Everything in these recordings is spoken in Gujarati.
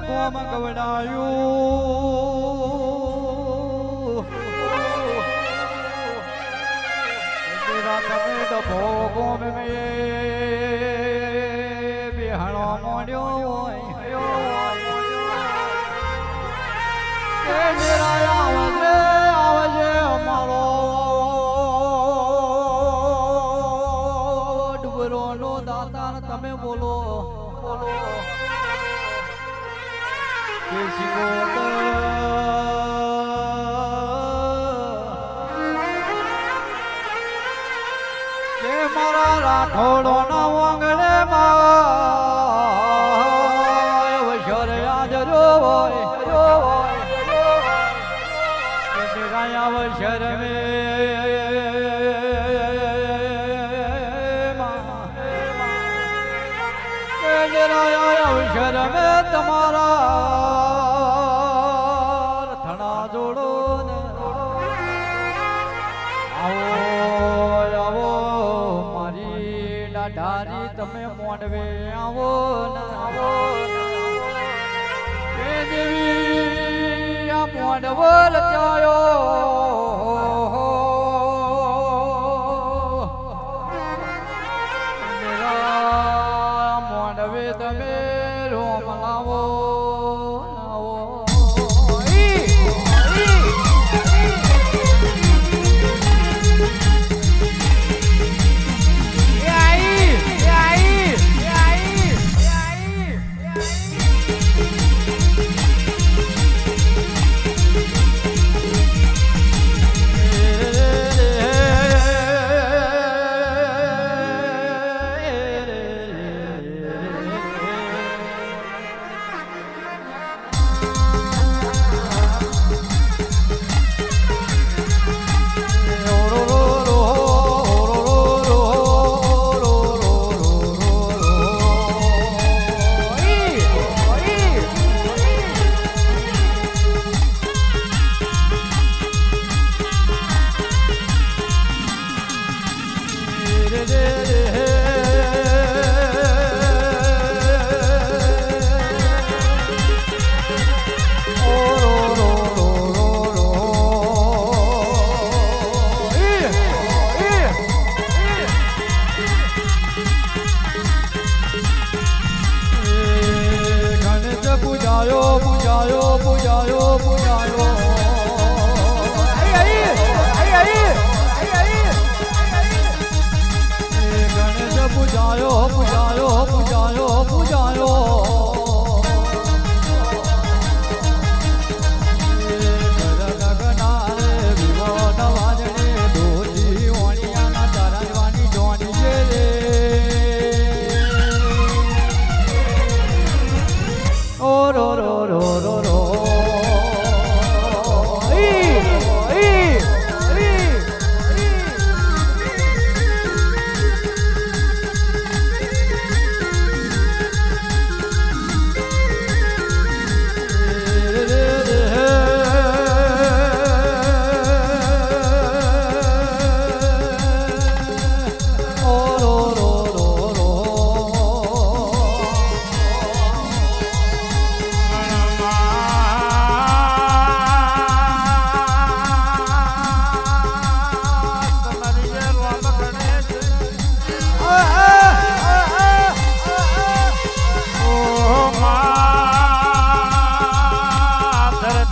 કોમ ગવડાયું. તમે તો ભોગો મેં ઘોડો નો ઓંગળે અવસર મે. અવસર મે માંડવે આવો આવો દેવી આ મોડવો રચાયો yeah, yeah. re 不加哟，不加哟，不加哟，不加哟。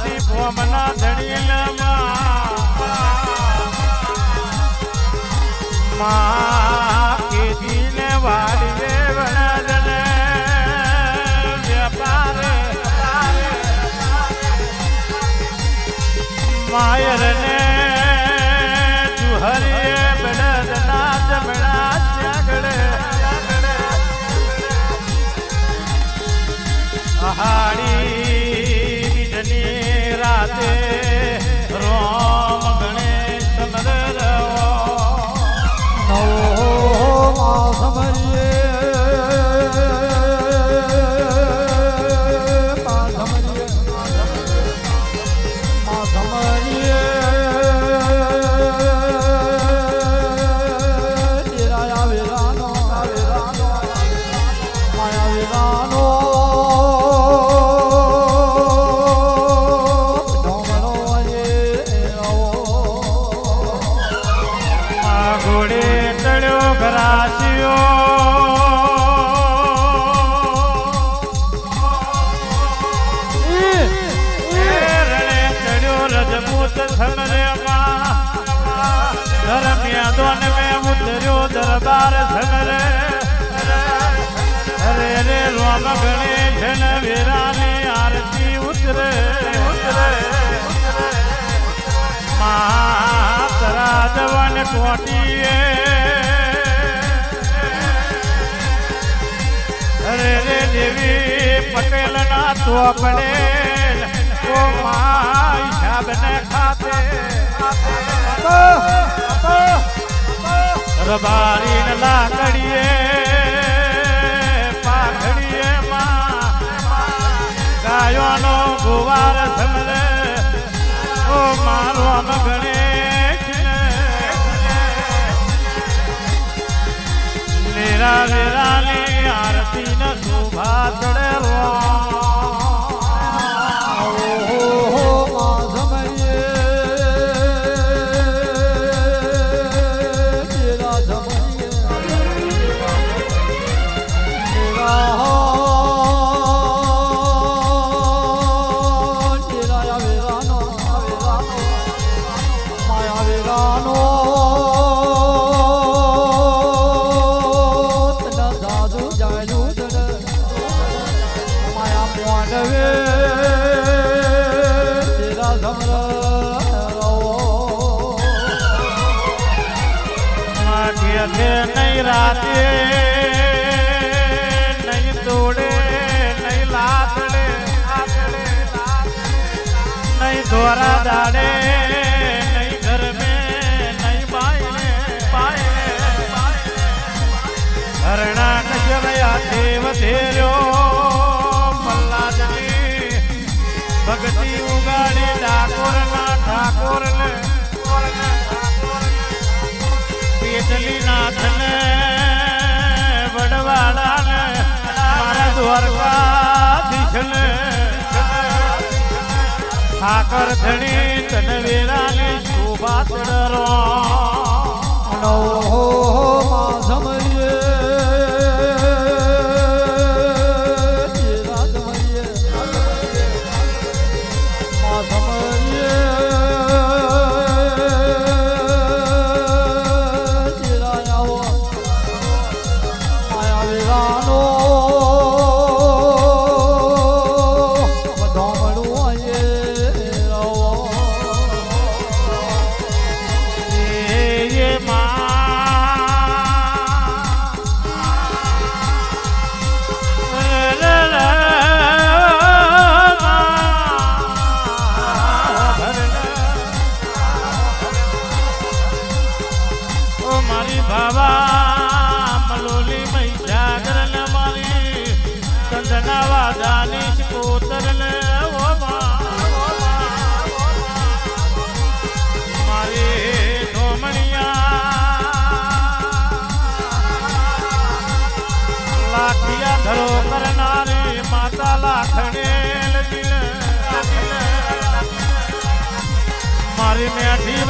માસી ભોમના ધણીલમાં મા જવન કોટીએ અરે રે દેવી પટેલ ના ચોપડે ઓ મા હિસાબ ને ખાતે. રબારી ને લાકડીએ, પાઘડીએ માં ગાયોનો ગુવાર સમરે ઓ મારો આમ લેરા લેરાની આરતી ન શોભા ચડે દોરા દાડે નહીં ઘર મેં નહીં બાયને બાયને હરણા નજરયા દેવ ધેર્યો મલ્લાદની ભક્તિ ઉગાડી ડાકોર ના ઠાકોર ને પેટલી નાથ ને વડવાડા ને મારા દ્વારકાધીશ ને ઠાકર ધણી તન વેરાની શોભા ચડરો એ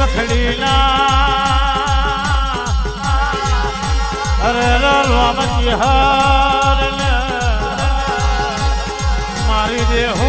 વખડીના અરે રામજી હાર મારી દેહુને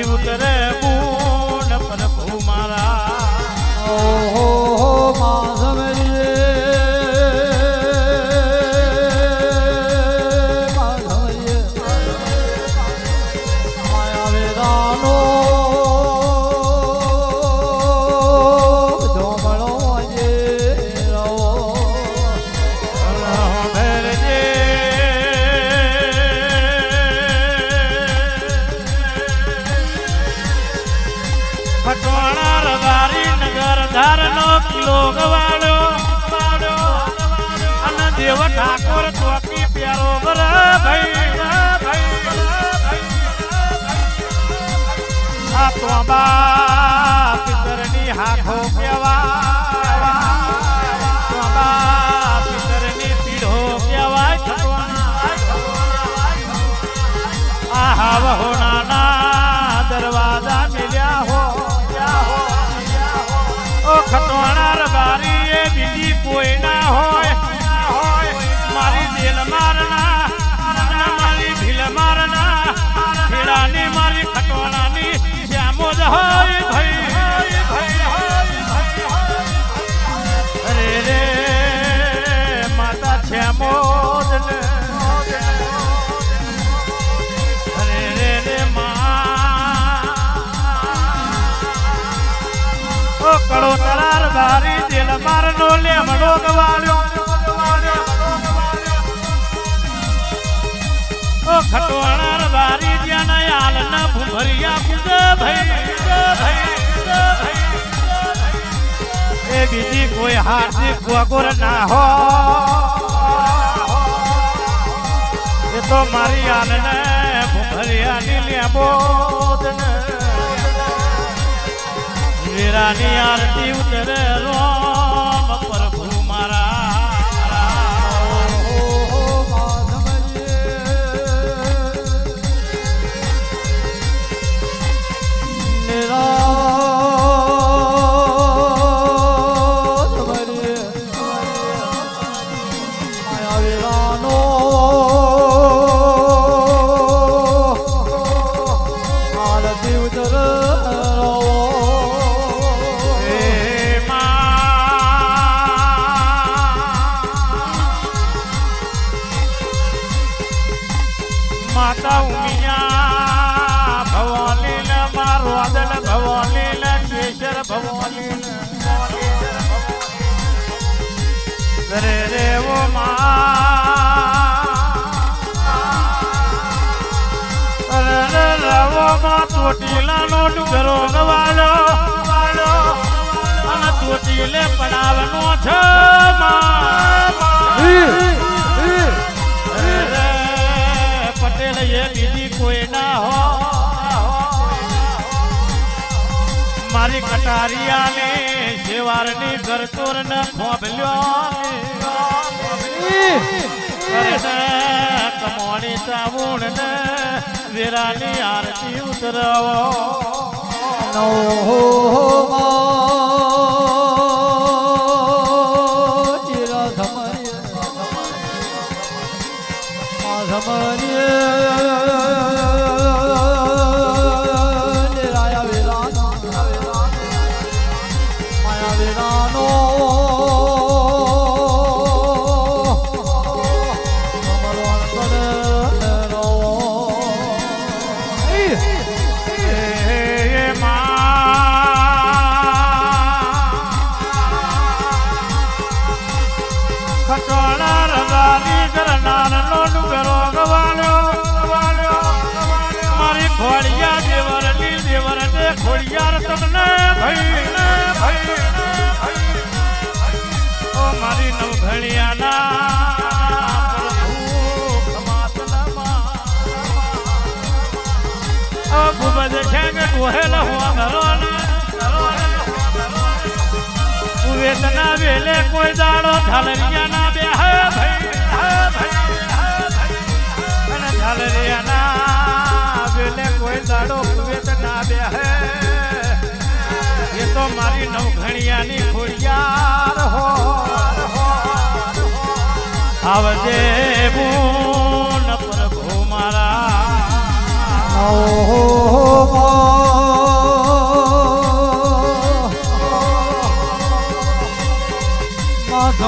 આરતી ઉતરે પૂન પટોળા રબારી નગર ધારનો કિલો ગવાડ્યો. અને દેવ ઠાકોર ચોકી પ્યારો બર ભાઈ. આ તોબા પિતરની હાથો કેવા તોબા પિતરની પીઢો કેવાય આ હાવ હોના દરવાજા ઓ ખતવાણા બારી એ બીજી કોઈ ના હોય. કડો તરાર ધારી દિલ મારનો લેમડો ગવાડ્યો. ઓ ખટવાણાર ધારી જ્યાં આલ ના ભૂભરિયા કુદ ભાઈ ભાઈ એ બીજી કોઈ હાથી ગોગોર ના હો. એ તો મારી આલ ને ભૂભરિયા ની લેબો વીરાની આરતી ઉતરે રોમ માં ચોટીલા નો ડુંગરો ગવાલો. અને ચોટીલે પડાવનો છે પટેલ એ બીજી કોઈ ના હો. મારી કટારિયાને શેવારની ઘરચોર ને ખોભલ્યો કમોણી ચાવુણ ને વેરાની આરતી ઉતરવો. હે વેતના વેલે કોઈ દાડો ઢાલરિયાના બે. હે ભાઈ અને ઢાલરિયાના વેલે કોઈ દાડો વેતના બે. હે એ તો મારી નવઘણિયાની ખોડિયાર હો આવજે બુન પ્રભુ મારા. માં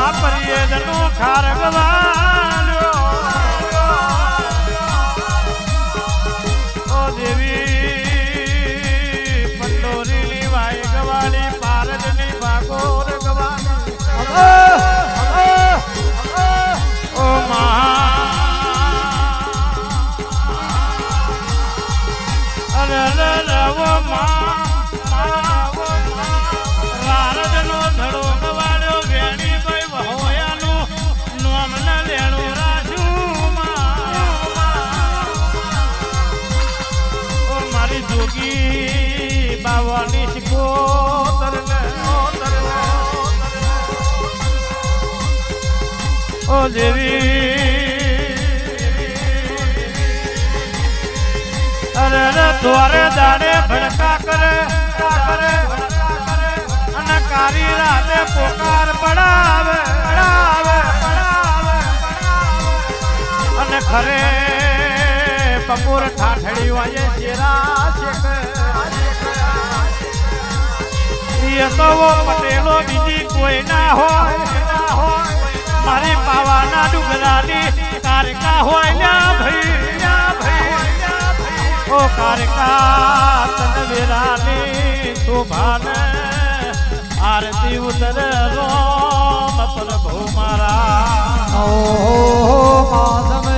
માં પરિયદનું ખાર ને ઓ દેવી. અરે દ્વારે દાડે ભડકા કરે અને કારી રાતે પોકાર પડાવે અને ખરે બપોર ઠાઠડી વાયે શેરા શેકે એ તો વો પટેલો બીજી કોઈ ના હોય મારી પાવાના ડુગરાની તારકા હોય ભાઈ. ઓ કારકા, તન વિરાની શોભાને આરતી ઉતર રોમ પ્રભુ મારા ઓ માધમરીએ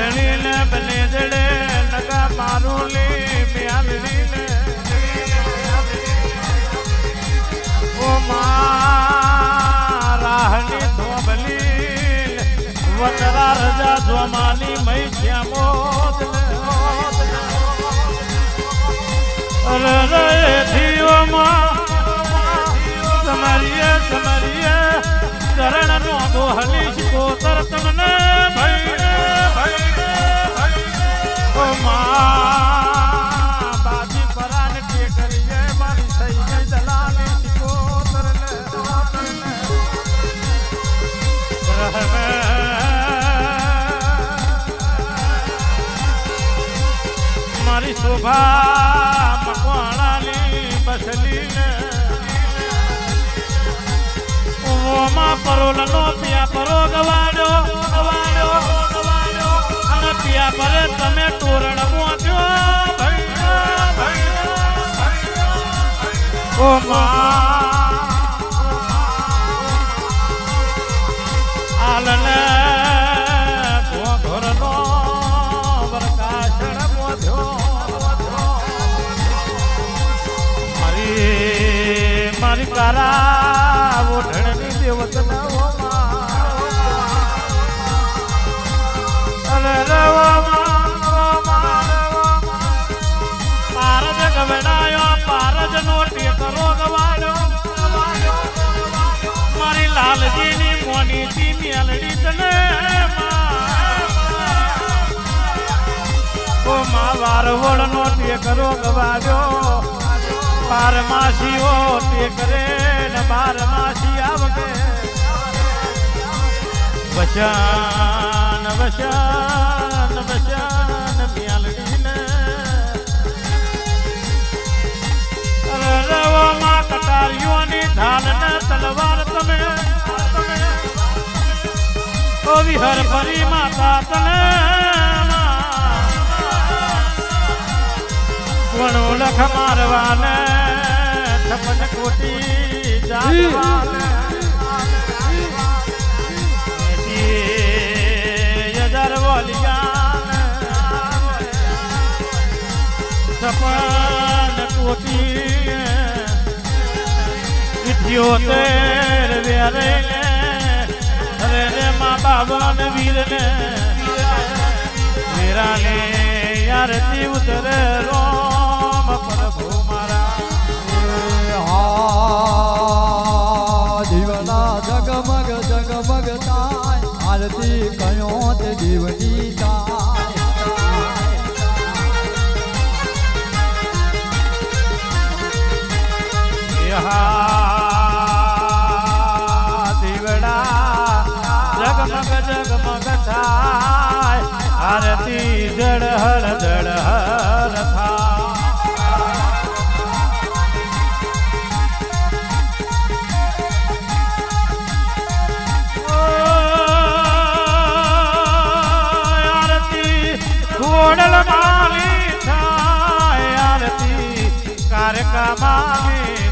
ધણીને બને નગા મારું લી મ્યાલની ને ઓ રાહની ધોબલી રજા ધોમાની મઈ શ્યામોદ અરે રે ધીઓ માં, સમરીએ સમરીએ ચરણ નો દોહલી કોતર તમને ભાઈ મારી ને શોભા મકવાણાની બસલી ને ઓમાં પરોલનો પિયા પરો ગવાડ્યો પરે તમે તોરણ ભૈયા ઓ આલને ઘોઘરનો વરકાશણ મોધ્યો મારી મારી કારા ઓઢણની દેવતના તી વારવળ નો ટેકરો બારમાસીઓ ટેકરે ને બારમાસી આવગે. વચન વચન વચન વિહર ફરી માતા તને વણો લખ મારવાને છપન કોટી જાગવાને. છપન કોટી તેર વેરે પાવન વીરને. વીરાને આરતી ઉતરે રોમ પ્રભુ મારા જીવના જગમગ જગમગ થાય આરતી કયો તે જીવન જળહળ દળ થાય આરતી ઘોડલ માલી થાય આરતી કારકા માલી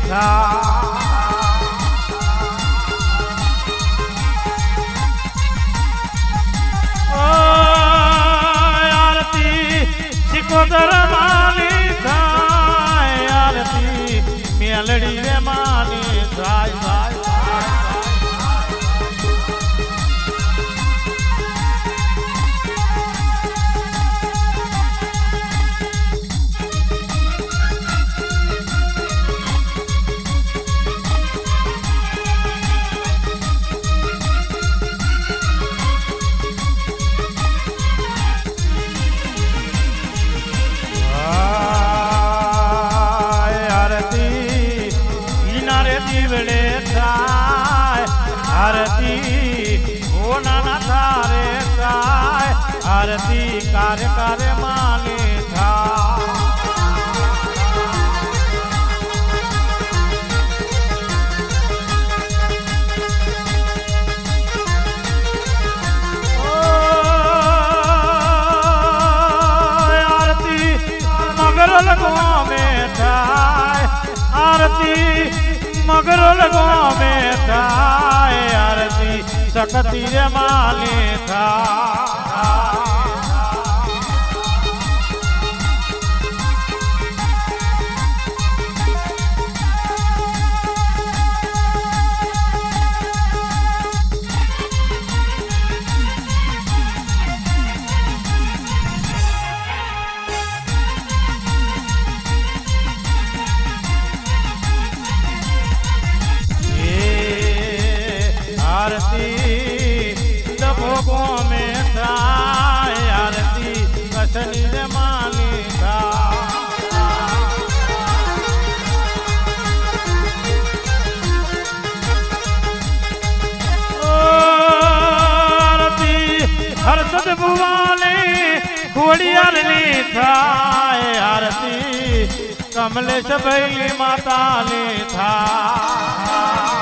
આરતી કાર કાર્ય માને થા આરતી મગર લગવા થાય આરતી સખતી રે માલે થાય આરતી ડભોગો મે થાય આરતી કસની રે માની આરતી હર્ષદ ભુવાલી ખોડિયારની થાય આરતી કમલેશ ભાઈ માતાની થાય